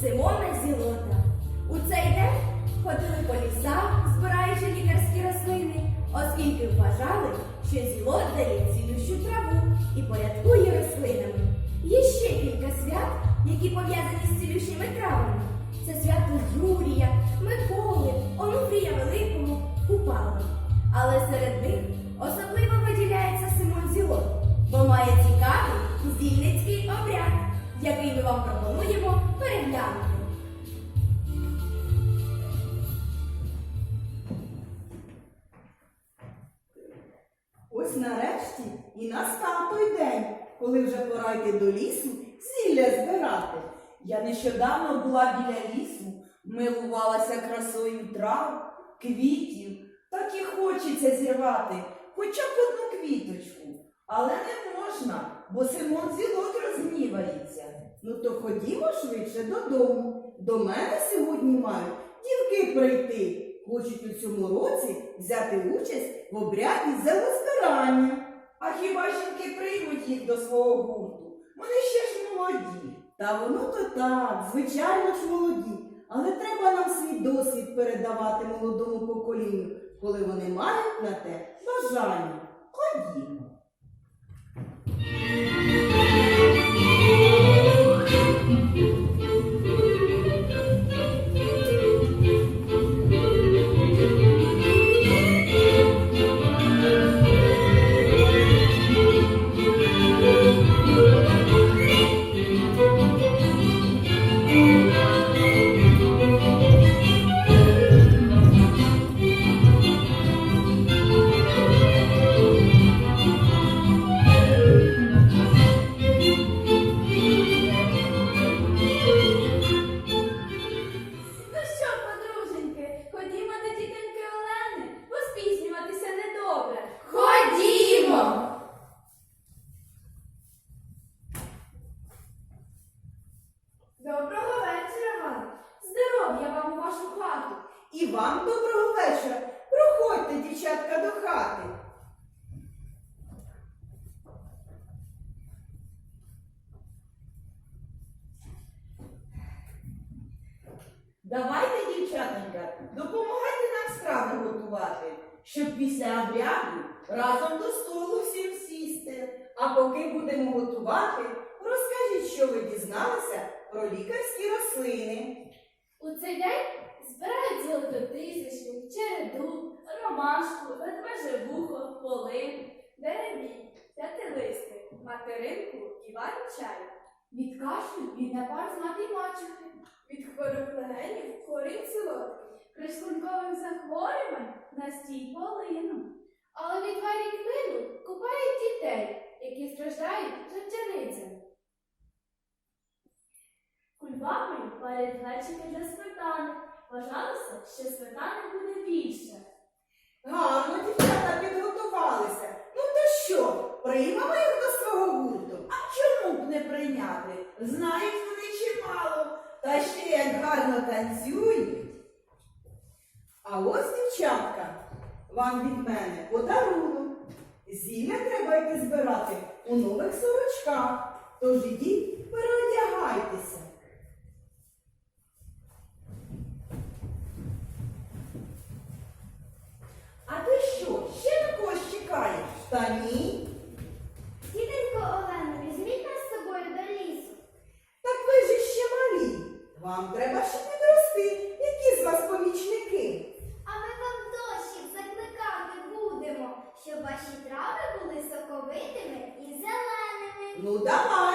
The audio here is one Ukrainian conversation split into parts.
Симона Зілота. У цей день ходили по лісах, збираючи лікарські рослини, оскільки вважали, що зілот дає цілющу траву і порядкує рослинами. Є ще кілька свят, які пов'язані з цілющими травами. Це свято Юрія, Миколи, Онуфрія Великого, Купала. Але серед них особливо виділяється Симон Зілот, бо має обряд, який ми вам пропонуємо переглянути. Ось нарешті і настав той день, коли вже пора йти до лісу зілля збирати. Я нещодавно була біля лісу, милувалася красою трав, квітів. Так і хочеться зірвати хоча б одну квіточку. Але не можна, бо Симон Зілот розгнівається. Ну то ходімо швидше додому. До мене сьогодні мають дівки прийти. Хочуть у цьому році взяти участь в обряді зелозбирання. А хіба жінки приймуть їх до свого гурту? Вони ще ж молоді. Та воно то так, звичайно ж молоді. Але треба нам свій досвід передавати молодому поколінню, коли вони мають на те бажання. Ходімо. Доброго вечора вам! Здоров'я вам у вашу хату! І вам доброго вечора. Проходьте, дівчатка, до хати. Давайте, дівчатонька, допомагайте нам страви готувати, щоб після обряду разом до столу всім сісти. А поки будемо готувати, розкажіть, що ви дізналися про лікарські рослини. У цей день збирають золототисячник, череду, ромашку, ведмеже вухо, полин, деревій, п'ятилистик, материнку і варять чай. Від кашлю від напар з мати мачухи, від хвороб легенів корінь солодкий, при шлункових захворювань настій полину. Але від варі квину купають дітей, які страждають жовтяницями. Кульбами варять глечики для сметани. Вважалося, що сметани буде більше. Гарно, дівчата, підготувалися. Ну то що, приймемо їх до свого гурту? А чому б не прийняти? Знають вони чимало, та ще як гарно танцюють. А ось, дівчатка, вам від мене подарунок. Зілля треба йти збирати у нових сорочках. Тож ідіть, переодягайтеся. Та ні. Діденько Олено, візьміть нас з собою до лісу. Так ви ж ще малі. Вам треба ще підрости. Які з вас помічники? А ми вам дощів закликати будемо, щоб ваші трави були соковитими і зеленими. Ну, давайте.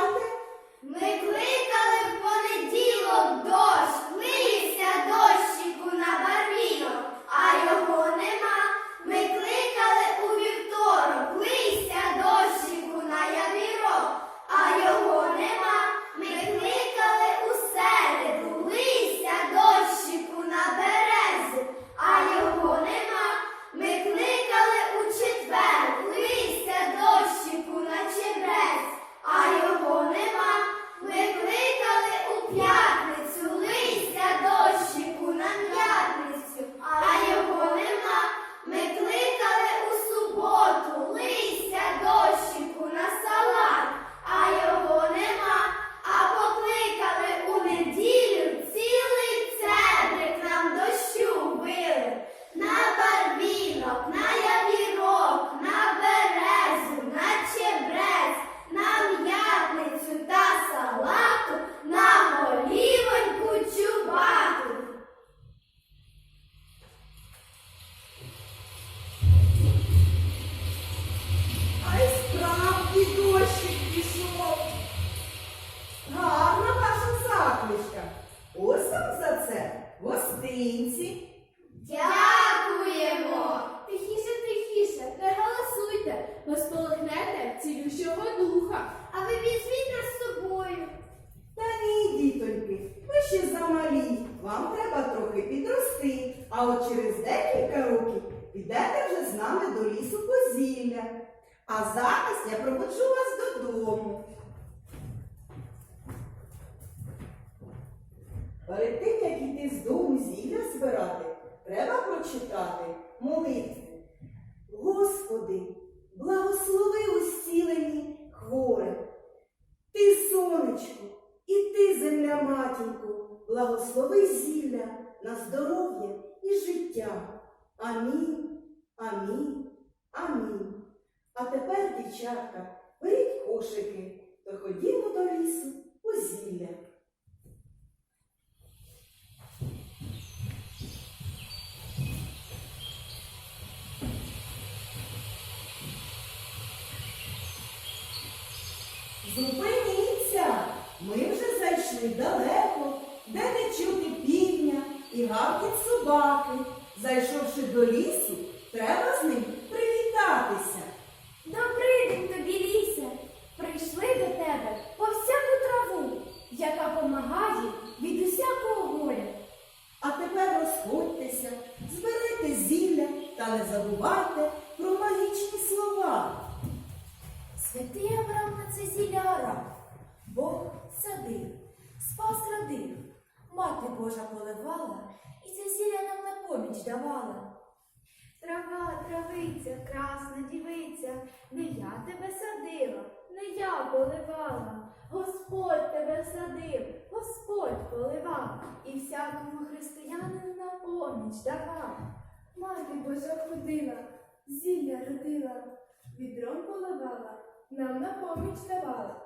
З нами до лісу по зілля. А зараз я проводжу вас додому. Перед тим, як йти з дому зілля збирати, треба прочитати молитву. Господи, благослови усілені хворих. Ти, сонечко, і ти, земля матінко, благослови зілля на здоров'я. Амінь, амінь, амінь. А тепер, дівчатка, беріть кошики та ходімо до лісу у зілля. Зупиніться! Ми вже зайшли далеко, де не чути півня і гавкіт собаки. Зайшовши до лісу, треба з ним привітатися. Добрий день тобі, лісе! Прийшли до тебе по всяку траву, яка помагає від усякого горя. А тепер розходьтеся, збирайте зілля та не забувайте про магічні слова. Святий Авраам на це зілля орав, Бог садив, спас родив, мати Божа поливала, і це зілля нам на поміч давала. Трава, травиця, красна дівиця, не я тебе садила, не я поливала. Господь тебе садив, Господь поливав, і всякому християнину на поміч давав. Мати Божа ходила, зілля родила, відром поливала, нам на поміч давала.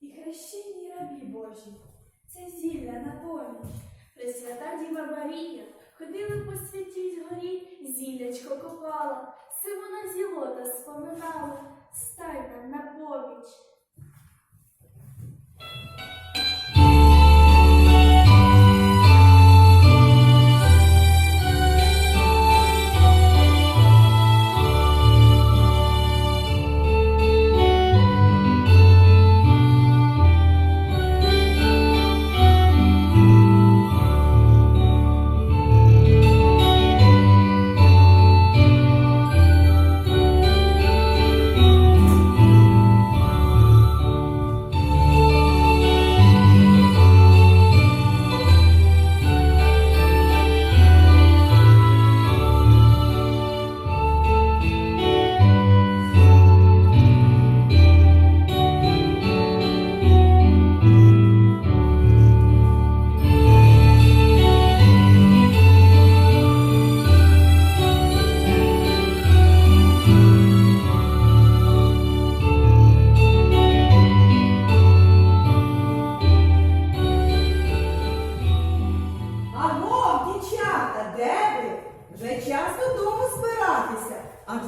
І хрещені рабі Божі, це зілля на поміч. Пресвята Діва Марія ходила по святій горі, зілячко копала, Симона Зілота споминала, стай нам на поміч.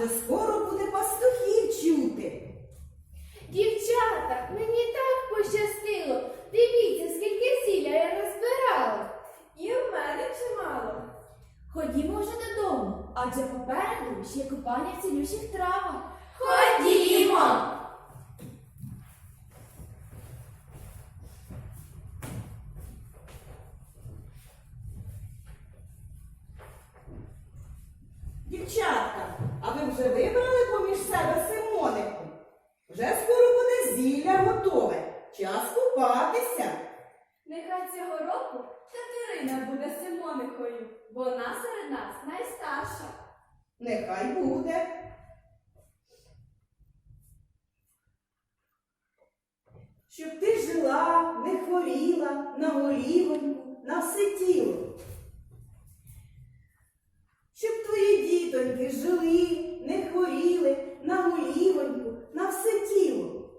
Адже скоро буде пастухів чути. Дівчата, мені так пощастило. Дивіться, скільки зілля я розбирала. І в мене чимало. Ходімо вже додому, адже попереду ще купання в цілющих травах. Ходімо! Вже вибрали поміж себе Симонику? Вже скоро буде зілля готове. Час купатися. Нехай цього року Катерина буде Симоникою, бо вона серед нас найстарша. Нехай буде. Щоб ти жила, не хворіла на голівоньку, на все тіло. Щоб твої жили, не хворіли на голівоньку, на все тіло.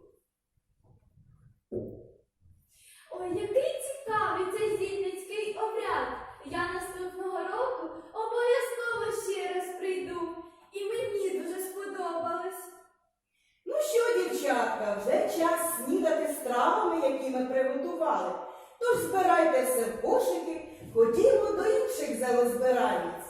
Ой, який цікавий цей зільницький обряд. Я наступного року обов'язково ще раз прийду. І мені дуже сподобалось. Ну що, дівчатка, вже час снідати стравами, які ми приготували. Тож збирайте все в кошики, ходімо до інших зелозбиральниць.